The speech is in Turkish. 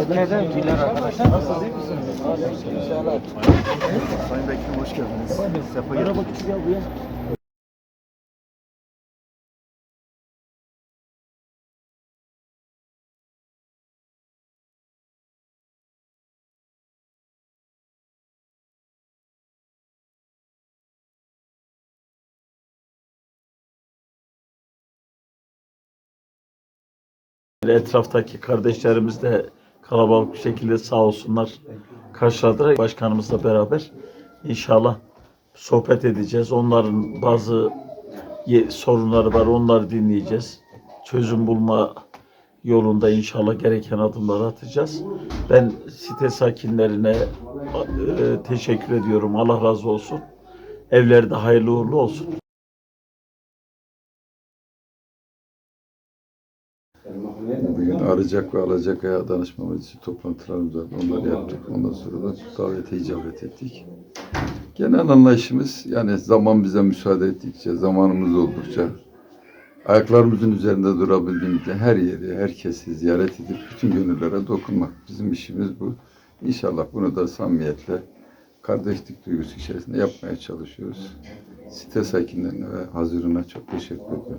Edirne'den Güler arkadaşlar. Nasılsınız iyi misiniz? Sayın Bekir'im hoş geldiniz. Sefa geldiniz. Etraftaki kardeşlerimiz de kalabalık bir şekilde sağ olsunlar karşıladılar. Başkanımızla beraber inşallah sohbet edeceğiz. Onların bazı sorunları var. Onları dinleyeceğiz. Çözüm bulma yolunda inşallah gereken adımları atacağız. Ben site sakinlerine e, teşekkür ediyorum. Allah razı olsun. Evleri de hayırlı uğurlu olsun. Bugün Arıcak ve Alacakaya danışma meclisi toplantılarımız var. Onları yaptık. Ondan sonra da davete icabet ettik. Genel anlayışımız yani zaman bize müsaade ettikçe, zamanımız oldukça, ayaklarımızın üzerinde durabildiğimizde her yeri, herkesi ziyaret edip bütün gönüllere dokunmak. Bizim işimiz bu. İnşallah bunu da samimiyetle, kardeşlik duygusu içerisinde yapmaya çalışıyoruz. Site sakinlerine ve hazırına çok teşekkür ederim.